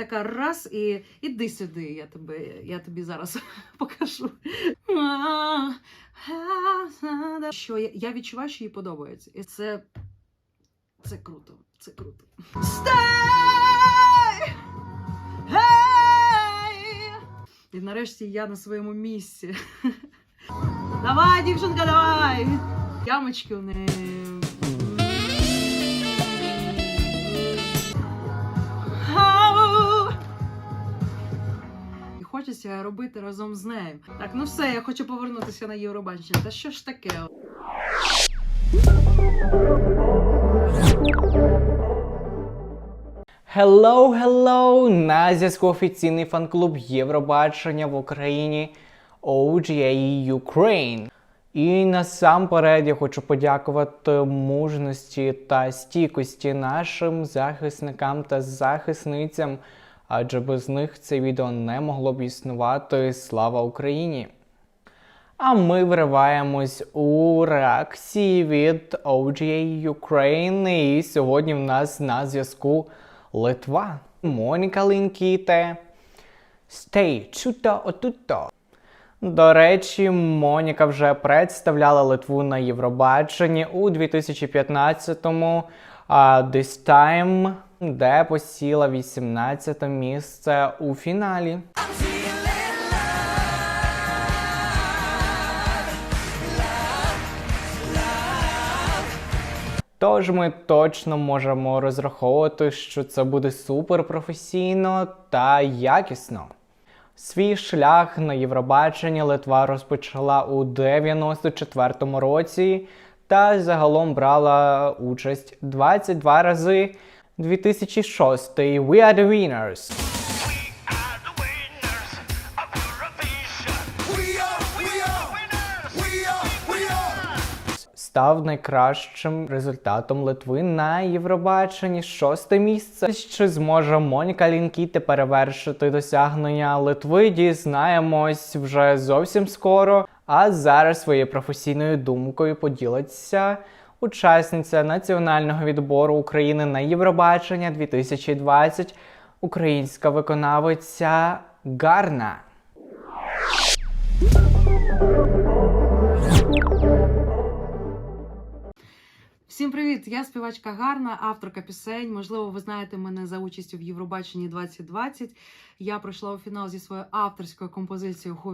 така раз і іди сюди, я тебе, я тобі зараз покажу. Що я, я відчуваю, що їй подобається. І це, це круто. Це круто. Stay! Hey! І нарешті я на своєму місці. Давай, дівчинка, давай! Ямочки у неї. Хочеться робити разом з нею. Так, ну все, я хочу повернутися на Євробачення. Та що ж таке? Hello, hello! На зв'язку офіційний фан-клуб Євробачення в Україні OGA Ukraine. І насамперед я хочу подякувати мужності та стійкості нашим захисникам та захисницям, адже без них це відео не могло б існувати. Слава Україні! А ми вриваємось у реакції від OGA Ukraine. І сьогодні в нас на зв'язку Литва. Моніка Лінкіте. Стей чуто отуто. До речі, Моніка вже представляла Литву на Євробаченні у 2015-му а This Time, де посіла 18 місце у фіналі. Тож ми точно можемо розраховувати, що це буде супер професійно та якісно. Свій шлях на Євробаченні Литва розпочала у 94-му році та загалом брала участь 22 рази. 2006 We are the winners. став найкращим результатом Литви на Євробаченні. Шосте місце. Чи зможе Моніка Лінкіте перевершити досягнення Литви? Дізнаємось вже зовсім скоро. А зараз своєю професійною думкою поділиться учасниця національного відбору України на Євробачення 2020, українська виконавиця Гарна. Всім привіт! Я співачка Гарна, авторка пісень. Можливо, ви знаєте мене за участю в Євробаченні 2020. Я пройшла у фінал зі своєю авторською композицією Who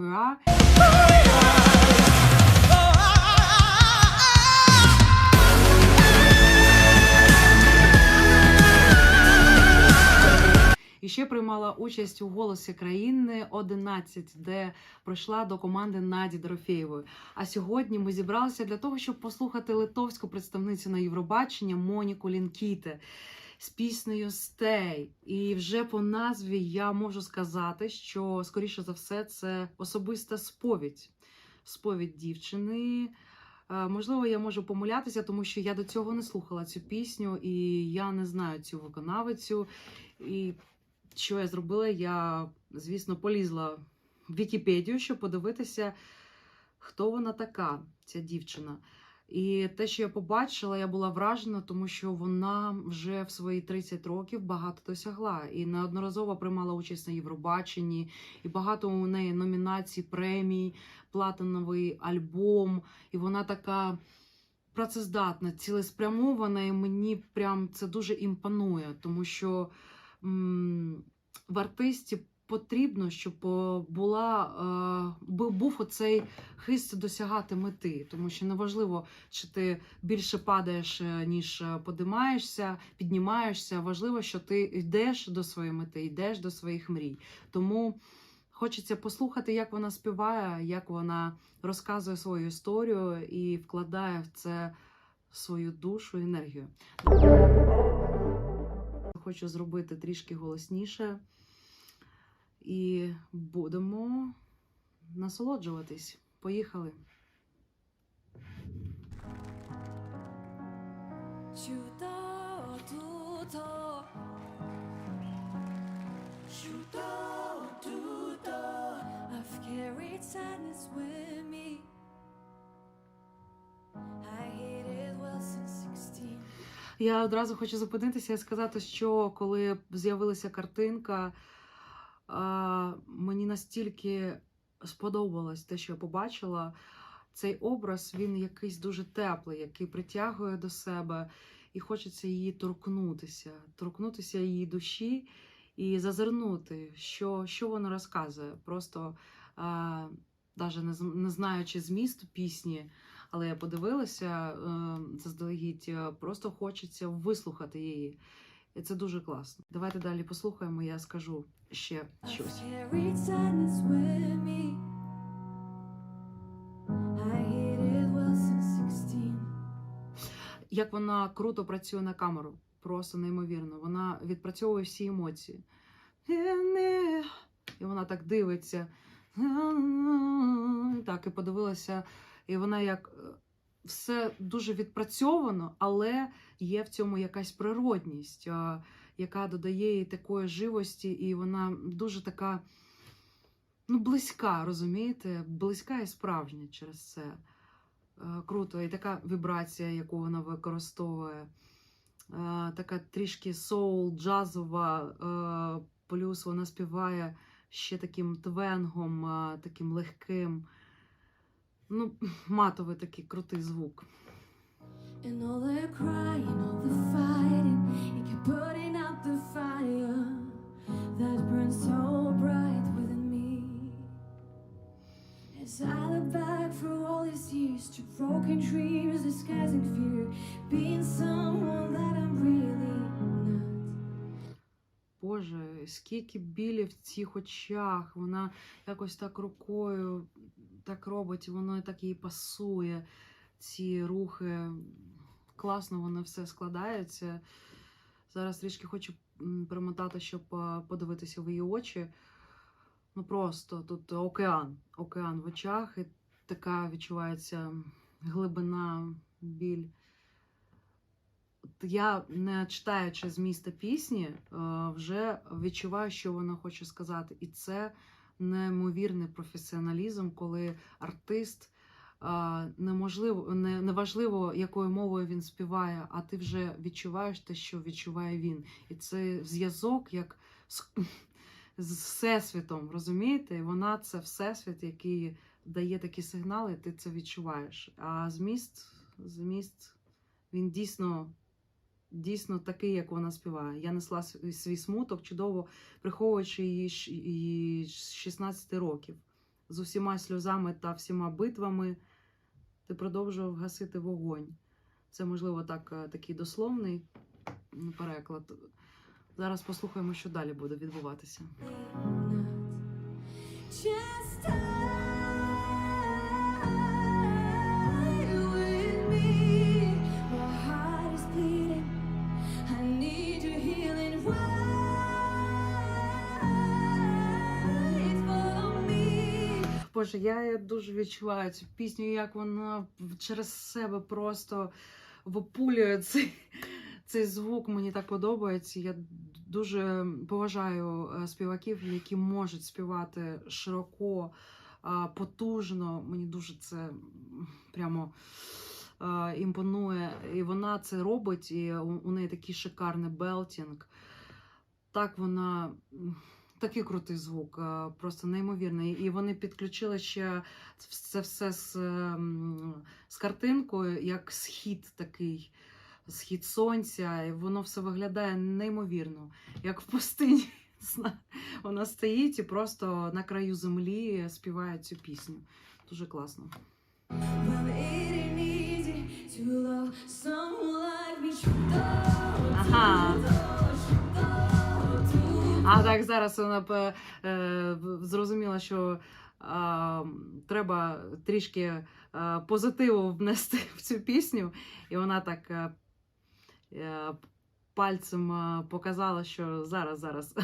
ще приймала участь у голосі країни 11, де пройшла до команди Наді Дорофєєвої. А сьогодні ми зібралися для того, щоб послухати литовську представницю на Євробачення Моніку Лінкіте з піснею Стей. І вже по назві я можу сказати, що скоріше за все це особиста сповідь. Сповідь дівчини. Е, Можливо, я можу помилятися, тому що я до цього не слухала цю пісню, і я не знаю цю виконавицю. І що я зробила? Я, звісно, полізла в Вікіпедію, щоб подивитися, хто вона така, ця дівчина. І те, що я побачила, я була вражена, тому що вона вже в свої 30 років багато досягла і неодноразово приймала участь на Євробаченні, і багато у неї номінацій, премій, платиновий альбом. І вона така працездатна, цілеспрямована, і мені прям це дуже імпонує, тому що в артисті потрібно, щоб була, е, бу- був оцей хист досягати мети, тому що неважливо, чи ти більше падаєш, е, ніж е, подимаєшся, піднімаєшся. Важливо, що ти йдеш до своєї мети, йдеш до своїх мрій. Тому хочеться послухати, як вона співає, як вона розказує свою історію і вкладає в це свою душу і енергію. Хочу зробити трішки голосніше. І будемо насолоджуватись. Поїхали. Чудо тут. чудо Я одразу хочу зупинитися і сказати, що коли з'явилася картинка, мені настільки сподобалось те, що я побачила. Цей образ він якийсь дуже теплий, який притягує до себе, і хочеться її торкнутися, торкнутися її душі і зазирнути, що, що вона розказує. Просто навіть не, знаючи змісту пісні, але я подивилася е, заздалегідь, е, просто хочеться вислухати її. І це дуже класно. Давайте далі послухаємо, я скажу ще щось. I've carried sadness with me. I hid it well since 16. Як вона круто працює на камеру, просто неймовірно. Вона відпрацьовує всі емоції. І вона так дивиться. Так, і подивилася, і вона як е, все дуже відпрацьовано, але є в цьому якась природність, яка додає їй такої живості, і вона дуже така ну, близька, розумієте? Близька і справжня через це. Е, Круто, і така вібрація, яку вона використовує, е, така трішки соул, джазова, е, плюс вона співає ще таким твенгом, е, таким легким. Ну, матовий такий крутий звук. And all the crying, all the fighting, it kept putting out the fire that burns so bright within me. As I look back through all these years to broken dreams, disguising fear, being someone that I'm really not. Боже, скільки білі в цих очах. Вона якось так рукою так робить, воно так їй пасує. Ці рухи. Класно воно все складається. Зараз трішки хочу м, перемотати, щоб подивитися в її очі. Ну просто тут океан. Океан в очах, і така відчувається глибина, біль. Я, не читаючи зміста пісні, е, вже відчуваю, що вона хоче сказати. І це неймовірний професіоналізм, коли артист неможливо, не, неважливо, якою мовою він співає, а ти вже відчуваєш те, що відчуває він. І це зв'язок як з, з всесвітом, розумієте? Вона це всесвіт, який дає такі сигнали, ти це відчуваєш. А зміст, зміст, він дійсно дійсно такий, як вона співає. Я несла свій смуток, чудово приховуючи її, з 16 років. З усіма сльозами та всіма битвами ти продовжував гасити вогонь. Це, можливо, так, е, такий дословний переклад. Зараз послухаємо, що далі буде відбуватися. Боже, я дуже відчуваю цю пісню, як вона через себе просто випулює цей, цей звук. Мені так подобається. Я дуже поважаю е, співаків, які можуть співати широко, потужно. Мені дуже це прямо імпонує. І вона це робить, і у неї такий шикарний белтінг. Так вона. Такий крутий звук, е, просто неймовірний. І вони підключили ще це все з, ем, з картинкою, як схід такий, схід сонця. І воно все виглядає неймовірно, як в пустині. Вона стоїть і просто на краю землі співає цю пісню. Дуже класно. Well, А так зараз вона е, зрозуміла, що а, треба трішки а, позитиву внести в цю пісню, і вона так е, е, пальцем е, показала, що зараз, зараз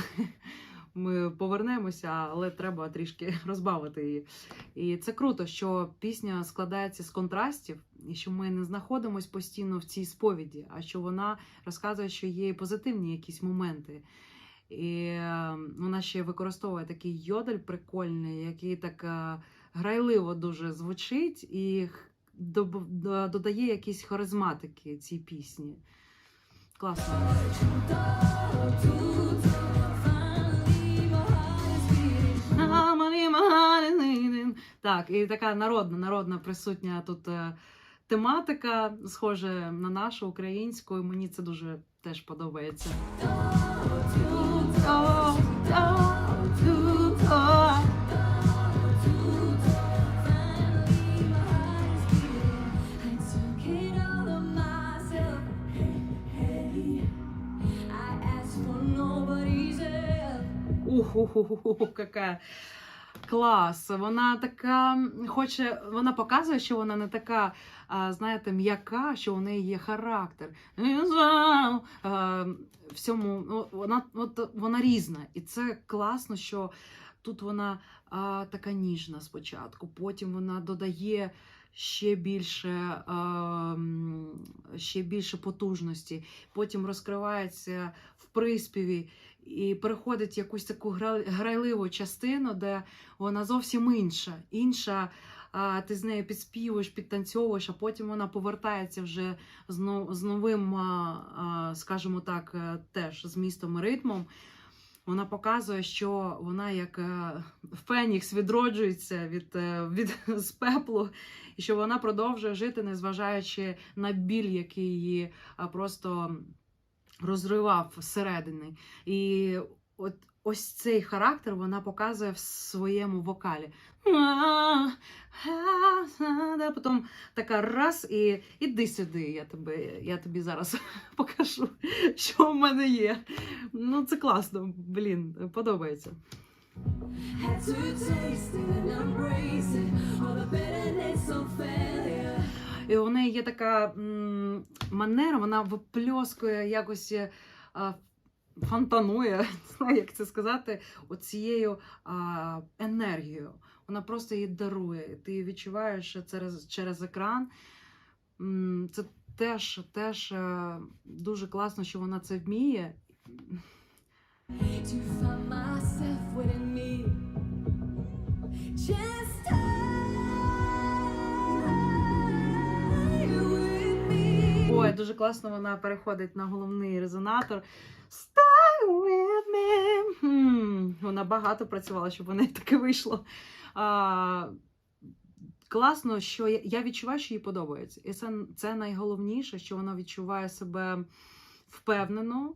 ми повернемося, але треба трішки розбавити її. І це круто, що пісня складається з контрастів, і що ми не знаходимося постійно в цій сповіді, а що вона розказує, що є і позитивні якісь моменти. І е, вона ще використовує такий йодель прикольний, який так е, грайливо дуже звучить і додає якісь харизматики цій пісні. Класно. Так, і така народна, народна присутня тут е, тематика, схожа на нашу українську, і мені це дуже теж подобається. Уху, яка клас. Вона така хоче, вона показує, що вона не така, а, знаєте, м'яка, що у неї є характер. А, Всьому ну, вона, от, вона різна. І це класно, що тут вона а, така ніжна спочатку, потім вона додає. Ще більше, а, ще більше потужності, потім розкривається в приспіві і переходить в якусь таку гра- грайливу частину, де вона зовсім інша. Інша, а, ти з нею підспівуєш, підтанцьовуєш, а потім вона повертається вже з, новим, скажімо так, е, теж з містом і ритмом. Вона показує, що вона як е, Фенікс відроджується від, е, від з пеплу, і що вона продовжує жити, незважаючи на біль, який її просто розривав всередини. І от ось цей характер вона показує в своєму вокалі. Потім така раз і іди сюди, я тобі, я тобі зараз покажу, що в мене є. Ну, це класно, блін, подобається. І у неї є така манера, вона випльоскує якось. Фонтанує, не знаю, як це сказати, оцією а, енергією. Вона просто її дарує. Ти її відчуваєш через, через екран. Це теж, теж е, дуже класно, що вона це вміє. Ой, дуже класно вона переходить на головний резонатор. Вона багато працювала, щоб неї таке вийшло. А, класно, що я, я відчуваю, що їй подобається. І це, це найголовніше, що вона відчуває себе впевнено.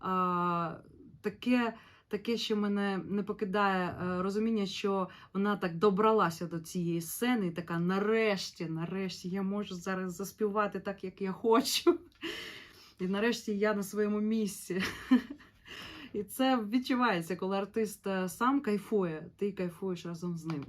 А, таке, таке, що мене не покидає е, розуміння, що вона так добралася до цієї сцени, і така нарешті, нарешті я можу зараз заспівати так, як я хочу. І нарешті я на своєму місці. І це відчувається, коли артист е, сам кайфує, ти кайфуєш разом з ним.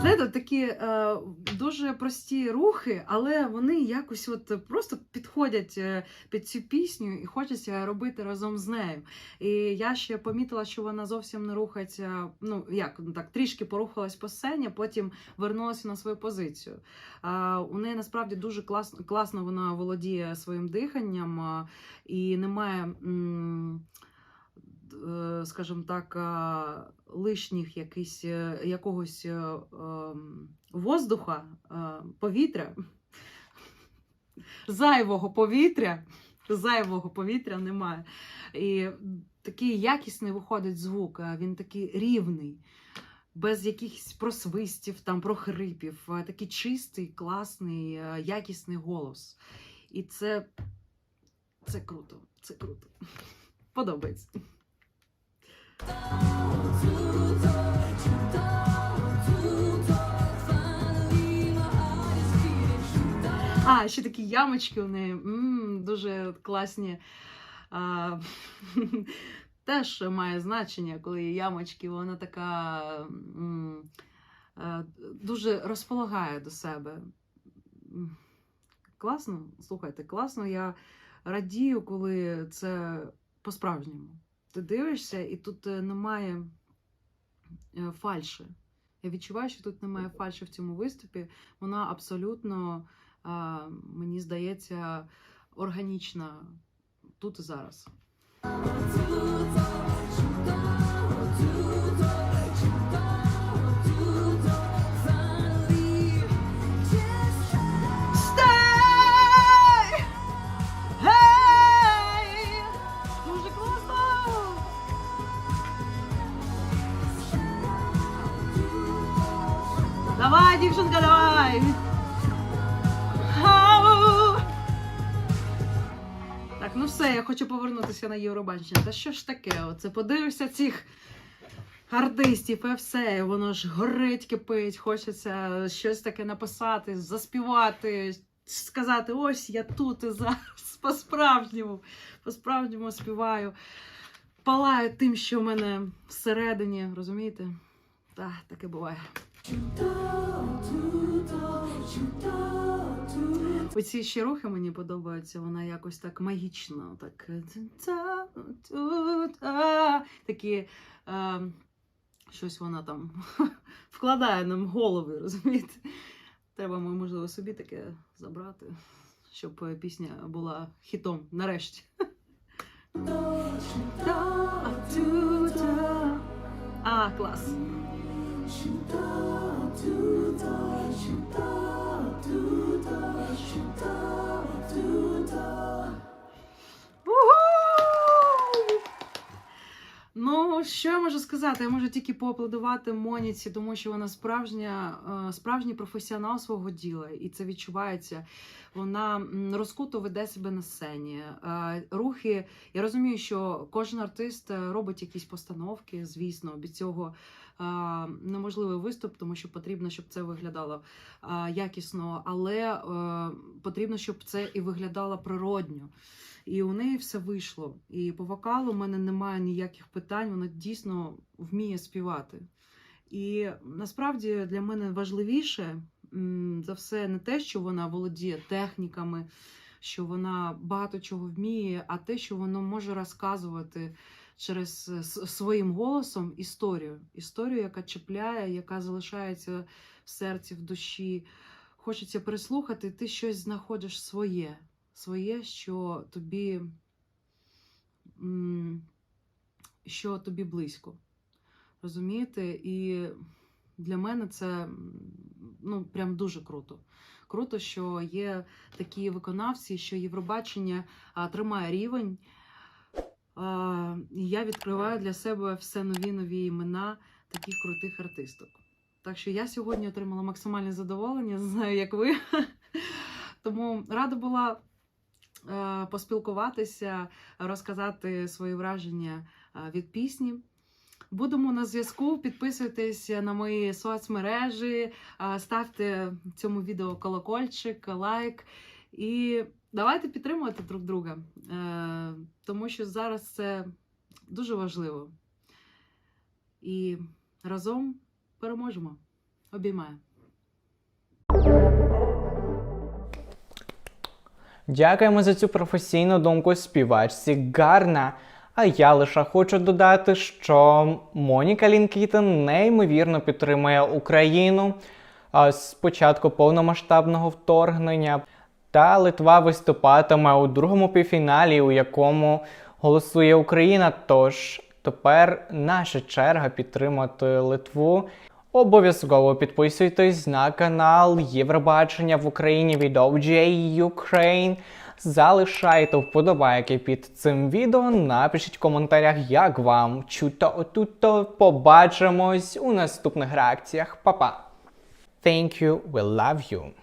Знаєте, такі е, дуже прості рухи, але вони якось от просто підходять е, під цю пісню і хочеться робити разом з нею. І я ще помітила, що вона зовсім не рухається. Ну як ну так, трішки порухалась по сцені, потім вернулася на свою позицію. У неї насправді дуже класно, класно вона володіє своїм диханням і немає. е, скажімо так, лишніх якийсь, е, якогось ем, воздуха, е, повітря, зайвого повітря, зайвого повітря немає. І такий якісний виходить звук, він такий рівний. Без якихось просвистів, там, прохрипів, такий чистий, класний, е, якісний голос. І це, це круто, це круто. Подобається. А, ще такі ямочки у неї. м дуже класні. А, теж має значення, коли є ямочки, вона така м, е, дуже розполагає до себе. Класно, слухайте, класно. Я радію, коли це по-справжньому. Ти дивишся, і тут е, немає е, фальші. Я відчуваю, що тут немає фальші в цьому виступі. Вона абсолютно мені здається, органічна тут і зараз. Хочу повернутися на Євробачення. Та що ж таке? Оце подивишся цих артистів, і все, воно ж горить, кипить, хочеться щось таке написати, заспівати, сказати: ось я тут і зараз по-справжньому, по-справжньому співаю. Палаю тим, що в мене всередині, розумієте? Так, таке буває. Оці ще рухи мені подобаються, вона якось так магічно, так такі е, щось вона там вкладає нам голови, розумієте? Треба, можливо, собі таке забрати, щоб е, пісня була хітом нарешті. А, клас. Ну, що я можу сказати? Я можу тільки поаплодувати Моніці, тому що вона справжня, е, справжній професіонал свого діла, і це відчувається. Вона розкуто веде себе на сцені. Е, Рухи. Я розумію, що кожен артист е, робить якісь постановки, звісно, від цього неможливий виступ, тому що потрібно, щоб це виглядало якісно, але е, потрібно, щоб це і виглядало природньо. І у неї все вийшло. І по вокалу в мене немає ніяких питань, вона дійсно вміє співати. І насправді для мене важливіше за все не те, що вона володіє техніками, що вона багато чого вміє, а те, що вона може розказувати через е, своїм голосом історію. Історію, яка чіпляє, яка залишається в серці, в душі. Хочеться прислухати, ти щось знаходиш своє своє, що тобі, що тобі близько. Розумієте? І для мене це ну, прям дуже круто. Круто, що є такі виконавці, що Євробачення тримає рівень. Я відкриваю для себе все нові нові імена таких крутих артисток. Так що я сьогодні отримала максимальне задоволення, не знаю, як ви. Тому рада була е, поспілкуватися, розказати свої враження е, від пісні. Будемо на зв'язку. Підписуйтесь на мої соцмережі, е, ставте цьому відео колокольчик, лайк. І давайте підтримувати друг друга, е, тому що зараз це дуже важливо. І разом переможемо. Обіймаю. Дякуємо за цю професійну думку співачці Гарна. А я лише хочу додати, що Моніка Лінкітен неймовірно підтримує Україну з початку повномасштабного вторгнення. Та Литва виступатиме у другому півфіналі, у якому голосує Україна. Тож тепер наша черга підтримати Литву. Обов'язково підписуйтесь на канал Євробачення в Україні від OGA Ukraine. Залишайте вподобайки під цим відео. Напишіть в коментарях, як вам чуто отуто. Побачимось у наступних реакціях. Па-па! Thank you, we love you.